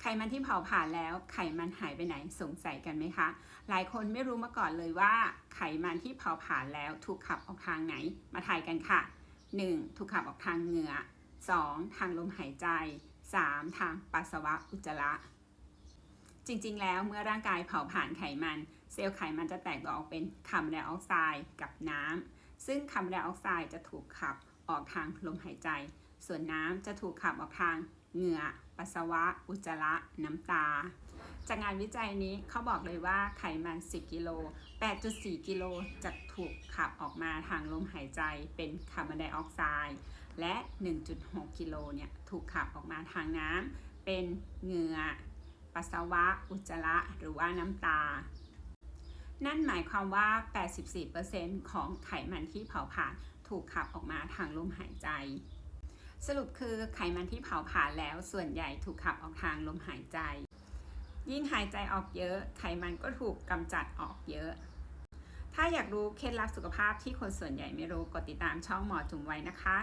ไขมันที่เผาผลาญแล้วไขมันหายไปไหนสงสัยกันไหมคะ หลายคนไม่รู้มาก่อนเลยว่า ไขมันที่เผาผลาญแล้วถูกขับออกทางไหน มาทายกันค่ะ 1. ถูกขับออกทางเหงื่อ 2. ทางลมหายใจ 3. ทางปัสสาวะอุจจาระจริงๆ แล้วเมื่อร่างกายเผาผลาญไขมัน เซลล์ไขมันจะแตกตัวออกเป็นคาร์บอนไดออกไซด์กับน้ำซึ่งคาร์บอนไดออกไซด์จะถูกขับ ออกทางลมหายใจ ส่วนน้ำจะถูกขับออกทางเหงื่อ ปัสสาวะ อุจจาระ น้ำตา จากงานวิจัยนี้เขาบอกเลยว่าไขมัน 10 กิโล 8.4 กิโลจะถูกขับออกมาทางลมหายใจเป็นคาร์บอนไดออกไซด์ และ 1.6 กิโลเนี่ยถูกขับออกมาทางน้ำเป็นเหงื่อ ปัสสาวะ อุจจาระ หรือว่าน้ำตา นั่นหมายความว่า 84%ของไขมันที่เผาผลาญถูกขับออกมาทางลมหายใจ สรุปคือไขมันที่เผาผลาญแล้วส่วนใหญ่ถูกขับออกทางลมหายใจ ยิ่งหายใจออกเยอะ ไขมันก็ถูกกำจัดออกเยอะ ถ้าอยากรู้เคล็ดลับสุขภาพที่คนส่วนใหญ่ไม่รู้กดติดตามช่องหมอจุ๋มไว้นะคะ